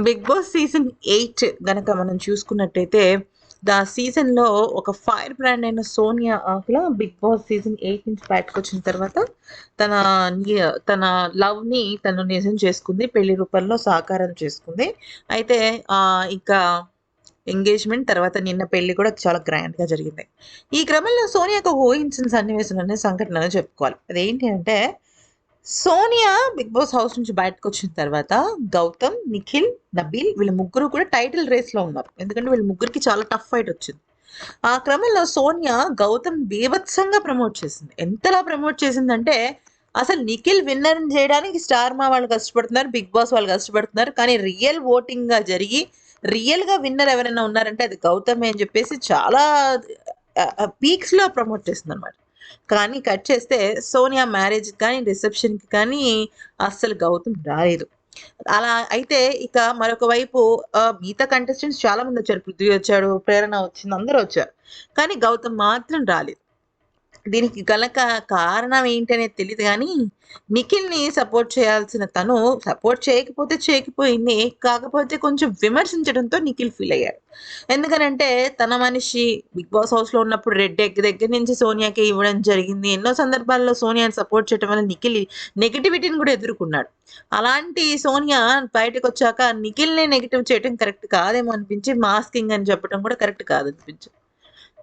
Big boss season eight గనక మనం చూసుకున్నట్టయితే దా సీజన్లో ఒక ఫైర్ బ్రాండ్ అయిన Sonia Akula big boss season eight నుంచి బయటకు వచ్చిన తర్వాత తన తన లవ్ని తను నిజం చేసుకుంది పెళ్ళి రూపంలో సాకారం చేసుకుంది. అయితే ఇంకా ఎంగేజ్మెంట్ తర్వాత నిన్న పెళ్ళి కూడా చాలా గ్రాండ్గా జరిగింది. ఈ క్రమంలో సోనియాకు ఊహించిన సన్నివేశం అనే సంఘటన చెప్పుకోవాలి. అదేంటి అంటే సోనియా బిగ్ బాస్ హౌస్ నుంచి బయటకు వచ్చిన తర్వాత గౌతమ్ నిఖిల్ నబీల్ వీళ్ళ ముగ్గురు కూడా టైటిల్ రేస్లో ఉన్నారు. ఎందుకంటే వీళ్ళ ముగ్గురికి చాలా టఫ్ ఫైట్ వచ్చింది. ఆ క్రమంలో సోనియా గౌతమ్ బీభత్సంగా ప్రమోట్ చేసింది. ఎంతలా ప్రమోట్ చేసిందంటే అసలు నిఖిల్ విన్నర్ చేయడానికి స్టార్ మా వాళ్ళు కష్టపడుతున్నారు బిగ్ బాస్ వాళ్ళు కష్టపడుతున్నారు. కానీ రియల్ ఓటింగ్గా జరిగి రియల్గా విన్నర్ ఎవరైనా ఉన్నారంటే అది గౌతమే అని చెప్పేసి చాలా పీక్స్లో ప్రమోట్ చేసింది అనమాట కానీ కట్ చేస్తే సోనియా మ్యారేజ్ కానీ రిసెప్షన్కి కానీ అస్సలు గౌతమ్ రాలేదు. అలా అయితే ఇక మరొక వైపు మిగతా కంటెస్టెంట్స్ చాలా మంది వచ్చారు. పృథ్వీ వచ్చాడు ప్రేరణ వచ్చింది అందరూ వచ్చారు. కానీ గౌతమ్ మాత్రం రాలేదు. దీనికి గలక కారణం ఏంటనేది తెలియదు కానీ నిఖిల్ని సపోర్ట్ చేయాల్సిన తను సపోర్ట్ చేయకపోతే చేయకపోయింది కాకపోతే కొంచెం విమర్శించడంతో నిఖిల్ ఫీల్ అయ్యాడు ఎందుకనంటే తన మనిషి బిగ్ బాస్ హౌస్లో ఉన్నప్పుడు రెడ్ ఎగ్ దగ్గర నుంచి సోనియాకి ఇవ్వడం జరిగింది. ఎన్నో సందర్భాల్లో సోనియాని సపోర్ట్ చేయడం వల్ల నిఖిల్ నెగిటివిటీని కూడా ఎదుర్కొన్నాడు. అలాంటి సోనియా బయటకు వచ్చాక నిఖిల్నే నెగిటివ్ చేయడం కరెక్ట్ కాదేమో అనిపించి మాస్కింగ్ అని చెప్పడం కూడా కరెక్ట్ కాదు